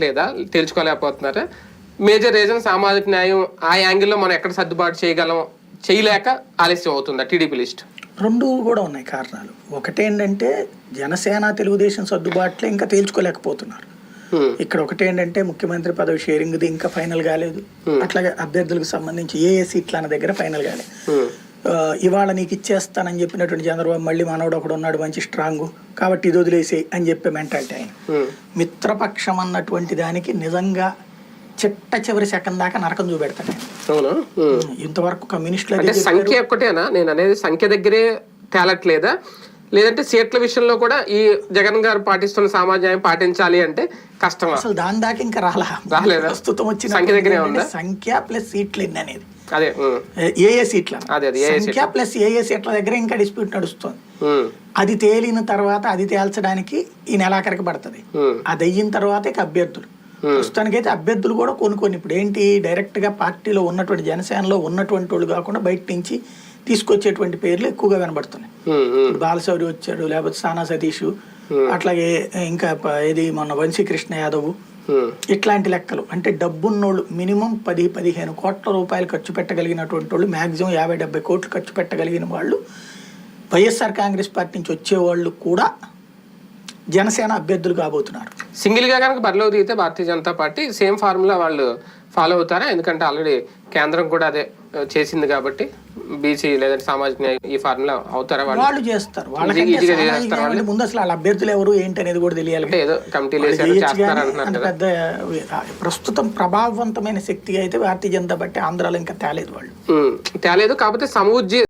లేదా తేల్చుకోలేకపోతున్నారా major reason సామాజిక న్యాయం ఆ యాంగిల్లో మనం ఎక్కడ సర్దుబాటు చేయగలం చేయలేక ఆలస్యం అవుతుందా టీడీపీ లిస్ట్? రెండు కూడా ఉన్నాయి కారణాలు. ఒకటేంటంటే జనసేన తెలుగుదేశం సర్దుబాట్లే ఇంకా తేల్చుకోలేకపోతున్నారు. ఇక్కడ ఒకటేంటంటే ముఖ్యమంత్రి పదవి షేరింగ్ది ఇంకా ఫైనల్ కాలేదు. అట్లాగే అభ్యర్థులకు సంబంధించి ఏ ఏ సీట్ల అన్న దగ్గర ఫైనల్ కాలేదు. ఇవాళ నీకు ఇచ్చేస్తానని చెప్పినటువంటి చంద్రబాబు మళ్ళీ మనోడు ఒకడు ఉన్నాడు మంచి స్ట్రాంగ్. కాబట్టి ఇది వదిలేసేయి అని చెప్పే మెంటాలిటీ ఆయన. మిత్రపక్షం అన్నటువంటి దానికి నిజంగా చిట్ట చివరి సెకండ్ దాకా నరకం చూపెడతాడు అవునా. ఇంతవరకు కమ్యూనిస్టులు సంఖ్య ఒక్కటేనా? నేను అనేది సంఖ్య దగ్గరే తేలట్లేదా? లేదంటే సీట్ల విషయంలో కూడా ఈ జగన్ గారు పాటిస్తున్న సామాజిక పాటించాలి అంటే కష్టమా? అసలు దాని దాకా ఇంకా రాలా. రాలేదా? ప్రస్తుతం వచ్చిన సంఖ్య దగ్గరే ఉందా? సంఖ్య ప్లస్ సీట్లు ఎన్ని అనేది. అదే హ్మ్. ఏ ఏ సీట్ల అదే, అదే, ఏ ఏ సంఖ్య ప్లస్ ఏ ఏ సీట్ల దగ్గర ఇంకా డిస్ప్యూట్ నడుస్తుంది. అది తేలిన తర్వాత అది తేల్చడానికి ఈ నెలాఖరికి పడుతుంది. అది అయిన తర్వాత ఇక అభ్యర్థులు ప్రస్తుతానికైతే అభ్యర్థులు కూడా కొన్ని కొన్ని ఇప్పుడు ఏంటి డైరెక్ట్గా పార్టీలో ఉన్నటువంటి జనసేనలో ఉన్నటువంటి వాళ్ళు కాకుండా బయట నుంచి తీసుకొచ్చేటువంటి పేర్లు ఎక్కువగా. ఇప్పుడు బాలశౌరి వచ్చాడు లేకపోతే సానా సతీష్ అట్లాగే ఇంకా ఇది మొన్న వంశీకృష్ణ యాదవ్. ఇట్లాంటి లెక్కలు. అంటే డబ్బున్నోళ్ళు మినిమం పది పదిహేను కోట్ల రూపాయలు ఖర్చు పెట్టగలిగినటువంటి వాళ్ళు మాక్సిమం యాభై డెబ్బై కోట్లు ఖర్చు పెట్టగలిగిన వాళ్ళు వైఎస్ఆర్ కాంగ్రెస్ పార్టీ నుంచి వచ్చేవాళ్ళు కూడా జనసేన అభ్యర్థులు కాబోతున్నారు. సింగిల్గా కనుక బరిలో దిగితే Bharatiya Janata party same formula వాళ్ళు ఫాలో అవుతారా? ఎందుకంటే ఆల్రెడీ కేంద్రం కూడా అదే చేసింది కాబట్టి. బీసీ లేదంటే సామాజిక న్యాయం ఈ ఫార్ములా అవుతారా వాళ్ళు? వాళ్ళు చేస్తారు. అంటే ముందు అసలు వాళ్ళ అభ్యర్థులు ఎవరు ఏంటి అనేది కూడా తెలియాలి. అంటే ఏదో కమిటీలు చేస్తారు అంటున్నారు పెద్ద ప్రస్తుతం ప్రభావవంతమైన శక్తిగా అయితే భారతీయ జనతా పార్టీ ఆంధ్రాలో ఇంకా తేలేదు వాళ్ళు. తేలేదు. కాకపోతే సముజ్జి